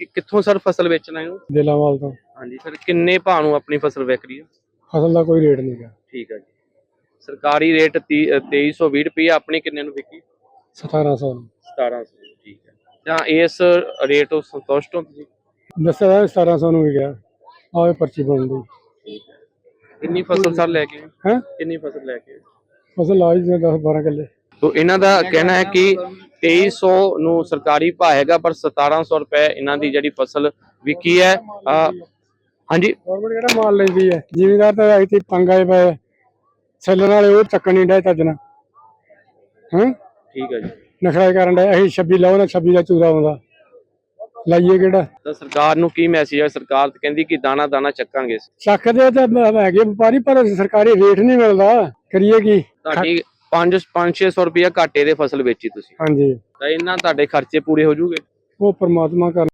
ਕਿ ਕਿੱਥੋਂ ਸਰ ਫਸਲ ਵੇਚਣਾ ਹੈ ਦਿਲਾਵਾਲ ਤੋਂ। ਹਾਂਜੀ ਸਰ ਕਿੰਨੇ ਭਾਅ ਨੂੰ ਆਪਣੀ ਫਸਲ ਵਿਕ ਰਹੀ ਹੈ? ਫਸਲ ਦਾ ਕੋਈ ਰੇਟ ਨਹੀਂ ਗਾ ਠੀਕ ਹੈ ਜੀ। ਸਰਕਾਰੀ ਰੇਟ 2320 ਰੁਪਏ ਆਪਣੀ ਕਿੰਨੇ ਨੂੰ ਵਿਕੀ? 1700 1700 ਠੀਕ ਹੈ ਜਾਂ ਇਸ ਰੇਟ ਤੋਂ ਸੰਤੁਸ਼ਟ ਹੋ ਤੁਸੀਂ? ਦੱਸਿਆ ਹੋਇਆ 1700 ਨੂੰ ਵੀ ਗਿਆ। ਆਹ ਪਰਚੀ ਬਣਦੀ ਠੀਕ ਹੈ ਕਿੰਨੀ ਫਸਲ ਸਰ ਲੈ ਕੇ? ਹੈ? ਕਿੰਨੀ ਫਸਲ ਲੈ ਕੇ? ਫਸਲ ਲਾਈ ਜੀ 10 12 ਕਿੱਲੇ। ਤੋ ਇਹਨਾਂ ਦਾ ਕਹਿਣਾ ਹੈ ਕਿ 2300 ਨੂੰ ਸਰਕਾਰੀ ਭਾਅ ਹੈਗਾ ਪਰ 1700 ਰੁਪਏ ਇਹਨਾਂ ਦੀ ਜਿਹੜੀ ਫਸਲ ਵਿਕੀ ਹੈ। ਹਾਂਜੀ? ਗਵਰਨਮੈਂਟ ਕਿਹੜਾ ਮਾਲ ਲੈਂਦੀ ਹੈ? ਜ਼ਿਮੀਦਾਰ ਤਾਂ ਇੱਥੇ ਤੰਗ ਆਏ ਪਏ। ਸੈਲਰ ਵਾਲੇ ਉਹ ਚੱਕਣ ਨਹੀਂ ਡੇ ਨਾਲ। ਹਾਂ? ਠੀਕ ਹੈ ਜੀ। ਨਖਰਾ ਕਰਨ ਡੇ ਅਸੀਂ 26 ਲਾਓ ਨਾ 26 ਦਾ ਚੂਰਾ ਆਉਂਦਾ। ਲਾਈਏ ਕਿਹੜਾ? ਤਾਂ ਸਰਕਾਰ ਨੂੰ ਕੀ ਮੈਸੇਜ ਹੈ? ਸਰਕਾਰ ਤਾਂ ਕਹਿੰਦੀ ਕਿ ਦਾਣਾ ਦਾਣਾ ਚੱਕਾਂਗੇ ਚੱਕਦੇ ਤਾਂ ਹੈਗੇ ਵਪਾਰੀ ਪਰ ਸਰਕਾਰੀ ਰੇਟ ਨਹੀਂ ਮਿਲਦਾ। ਕਰੀਏ ਕੀ? ਤੁਹਾਡੀ 5 5-600 ਰੁਪਏ ਘਾਟੇ ਦੇ ਫਸਲ ਵੇਚੀ ਤੁਸੀਂ। ਹਾਂਜੀ। ਤਾਂ ਇਹਨਾਂ ਤੁਹਾਡੇ ਖਰਚੇ ਪੂਰੇ ਹੋ ਜੂਗੇ ਉਹ ਪ੍ਰਮਾਤਮਾ ਕਰ